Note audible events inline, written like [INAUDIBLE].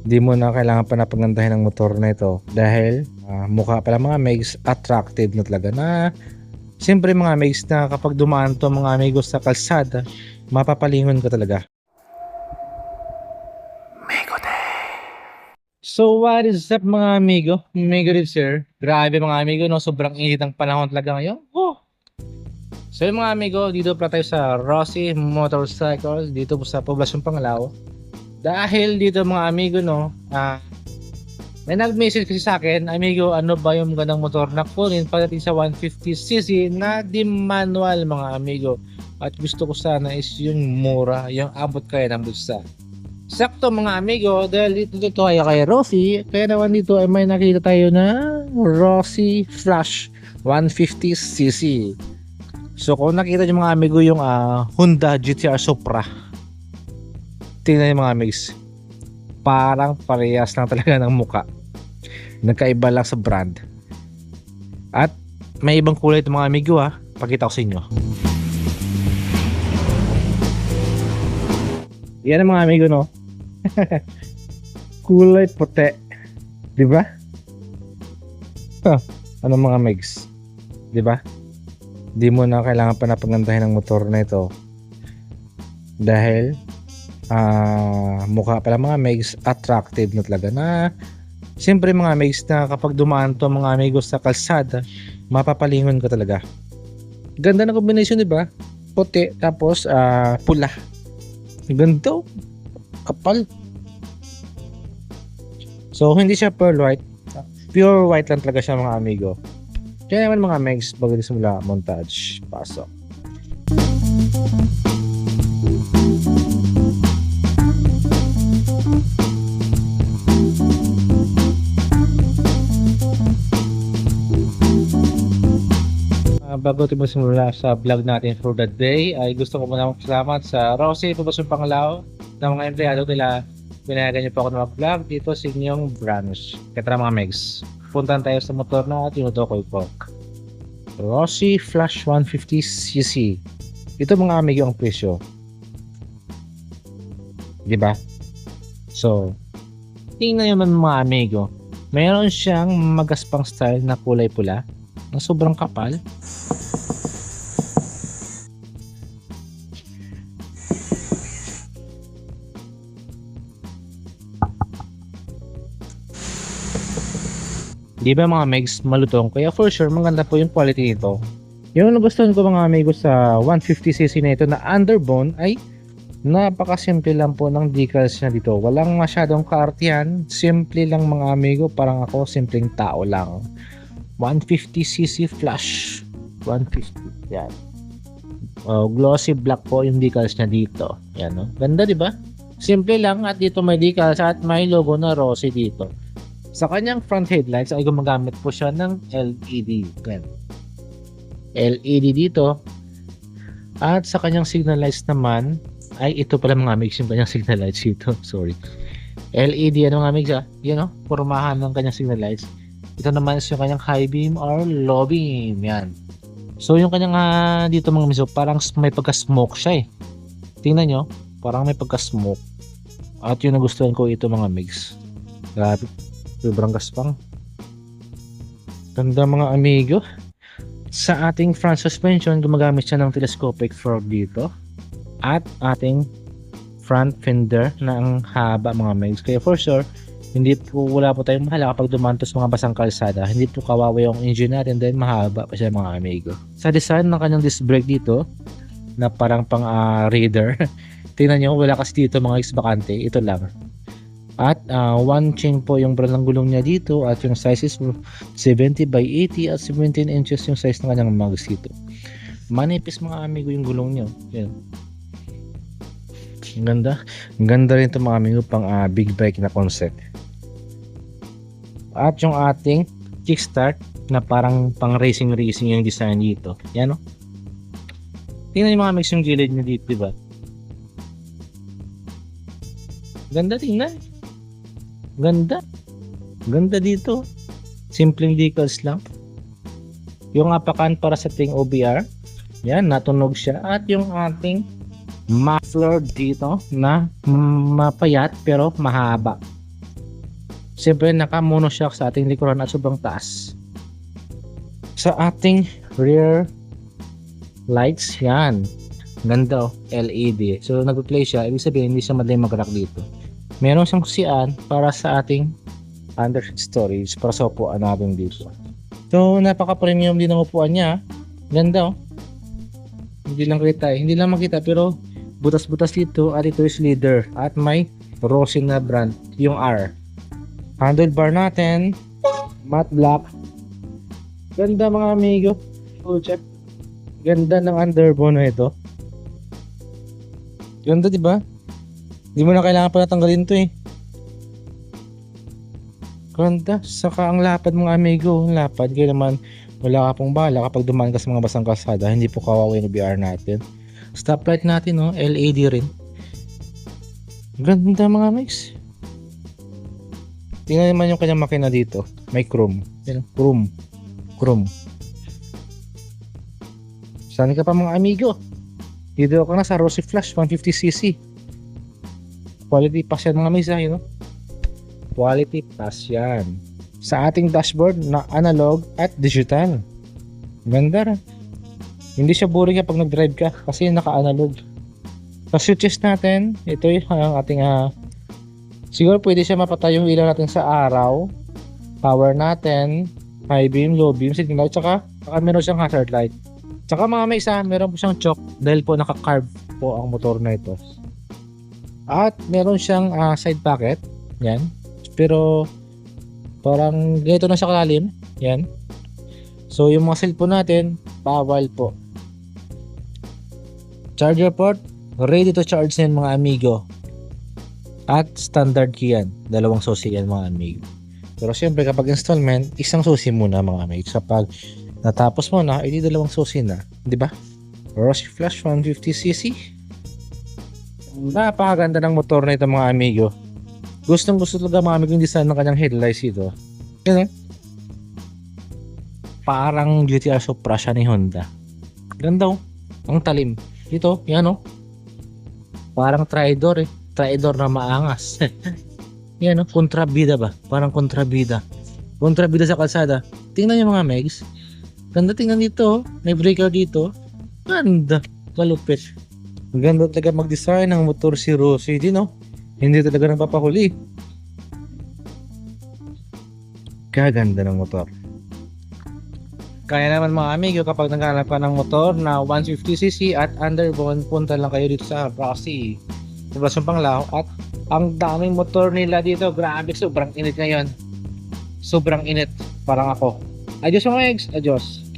Di mo na kailangan pa napagandahin ng motor na ito dahil ah, mukha pala mga megs attractive na talaga na siyempre mga megs na kapag dumaan to mga amigos sa kalsada mapapalingon ka talaga. So what is up mga amigo? Amigo Ribs here. Grabe mga amigo no, sobrang init ang panahon talaga ngayon. Oh. So yun mga amigo, dito pa tayo sa Rossi Motorcycles dito po sa Poblacion Panglao. Dahil dito mga amigo no, ah may nag-message kasi sa akin, amigo, ano ba yung magandang motor na kunin pagdating sa 150cc na di manual mga amigo. At gusto ko sana is yung mura, yung abot kaya ng bulsa. Sakto mga amigo, dahil dito dito ay kay Rossi, kaya naman dito ay may nakita tayo na Rossi Flash 150cc. So kung nakita niyo mga amigo yung ah, Honda GTR Supra, tingnan niyo mga amigs, parang parehas lang talaga ng muka. Nagkaiba lang sa brand. At may ibang kulay ito mga amigo ha, pakita ko sa inyo. Yan ang mga amigo no. [LAUGHS] kulay puti. Di ba? Huh, ano mga megs? Di ba? Di mo na kailangan pa napagandahin ng motor na ito. Dahil ah mukha pala mga megs attractive na talaga na siyempre mga megs na kapag dumaan to mga amigos sa kalsada mapapalingon ka talaga. Ganda ng combination di ba? Puti tapos ah, pula. Ganda oh. Kapal. So, hindi siya pearl white. Pure white lang talaga siya mga amigo. Kaya naman mga megs, bago din simula montage. Pasok. Ah, bago tayo magsimula sa vlog natin for the day, ay gusto ko muna magpasalamat sa Rossi Pabasong Panglao na mga empleyado nila pinayagan niyo po ako na mag-vlog dito sa inyong branch. Kaya mga megs, puntan tayo sa motor na tinutukoy ko. Rossi Flash 150cc. Ito mga amigo ang presyo. Di ba? So, tingnan naman mga amigo. Meron siyang magaspang style na kulay pula na sobrang kapal. Di ba mga megs malutong? Kaya for sure maganda po yung quality nito. Yung nagustuhan ko mga amigo sa 150cc na ito na underbone ay napakasimple lang po ng decals niya dito. Walang masyadong kaartihan. Simple lang mga amigo. Parang ako, simpleng tao lang. 150cc flash. 150. Yan. Oh, glossy black po yung decals niya dito. Yan, no? Ganda, di ba? Simple lang at dito may decals at may logo na Rossi dito. Sa kanyang front headlights ay gumagamit po siya ng LED. Yan. LED dito. At sa kanyang signal lights naman ay ito pala mga mix yung kanyang signal lights dito. [LAUGHS] Sorry. LED ano mga mix ah. Yan oh, pormahan ng kanyang signal lights. Ito naman is yung kanyang high beam or low beam. Yan. So yung kanyang ah, dito mga miso parang may pagka-smoke siya eh. Tingnan nyo, parang may pagka-smoke. At yung nagustuhan ko ito mga mix. Grabe. Sobrang gaspang. Ganda mga amigo. Sa ating front suspension, gumagamit siya ng telescopic fork dito. At ating front fender na ang haba mga megs. Kaya for sure, hindi po wala po tayong mahala kapag dumantos mga basang kalsada. Hindi po kawawa yung engine natin dahil mahaba pa siya mga amigo. Sa design ng kanyang disc brake dito, na parang pang ah, reader. [LAUGHS] Tingnan nyo, wala kasi dito mga is bakante. Ito lang. At ah, one chain po yung brand ng gulong niya dito at yung size is 70 by 80 at 17 inches yung size ng kanyang mags dito. Manipis mga amigo yung gulong niyo. Yan. Ang ganda. Ang ganda rin ito mga amigo pang ah, big bike na concept. At yung ating kickstart na parang pang racing racing yung design dito. Yan o. Tingnan yung mga mix yung gilid niya dito, di ba? Ganda tingnan. Ganda. Ganda dito. Simpleng decals lang. Yung apakan para sa ting OBR. Yan, natunog siya. At yung ating muffler dito na mapayat pero mahaba. Siyempre, naka-monoshock sa ating likuran at sobrang taas. Sa ating rear lights, yan. Ganda oh, LED. So, nag-play siya. Ibig sabihin, hindi siya madaling mag-rock dito. Meron siyang kusian para sa ating under storage para sa upuan natin dito. So, napaka-premium din ang upuan niya. Ganda oh. Hindi lang kita eh. Hindi lang makita pero butas-butas dito at ito is leader at may Rosin na brand yung R. Handlebar natin matte black. Ganda mga amigo. Full check. Ganda ng underbone na ito. Ganda 'di ba? Hindi mo na kailangan pa natanggalin 'to eh. Ganda. Saka ang lapad mga amigo. Ang lapad. Kaya naman wala ka pong bala kapag dumaan ka sa mga basang kalsada. Hindi po kawawa yung BR natin. Stoplight natin no. LED rin. Ganda mga mix. Tingnan naman yung kanyang makina dito. May chrome. Yan, chrome. Chrome. Saan ka pa mga amigo? Dito ako na sa Rosy Flash 150cc. Quality pass yan mga mix ha, you? Quality pass yan. Sa ating dashboard na analog at digital. Ganda rin. Hindi siya boring kapag nag-drive ka kasi naka-analog. Sa switches natin, ito yung ang ating ah, siguro pwede siya mapatay yung ilaw natin sa araw. Power natin, high beam, low beam, signal tsaka, tsaka meron siyang hazard light. Tsaka mga may isa, meron po siyang choke dahil po naka-carb po ang motor na ito. At meron siyang ah, side pocket, yan. Pero parang ganito na siya kalalim, yan. So yung mga cellphone natin, bawal po. Charger port, ready to charge na mga amigo. At standard key yan. Dalawang susi yan mga amigo. Pero siyempre kapag installment, isang susi muna mga amigo. Kapag natapos mo na, edi dalawang susi na. Di ba? Rosy Flash 150cc. Napakaganda ng motor na ito mga amigo. Gustong gusto talaga mga amigo yung design ng kanyang headlights ito. Yan eh. Parang GTR Supra siya ni Honda. Ganda oh. Ang talim. Ito, yan oh. Parang Tridor eh. Tridor na maangas. [LAUGHS] yan oh, kontrabida ba? Parang kontrabida. Kontrabida sa kalsada. Tingnan niyo mga megs. Ganda tingnan dito oh. May breaker dito. Ganda. Kalupit. Ganda talaga mag-design ng motor si Rossi din oh. Hindi talaga napapahuli. Kaganda ng motor. Kaya naman mga amigo kapag naghanap ka ng motor na 150cc at underbone, punta lang kayo dito sa Rossi. Diba Panglao at ang daming motor nila dito. Grabe, sobrang init ngayon. Sobrang init. Parang ako. Adios mga eggs. Adios.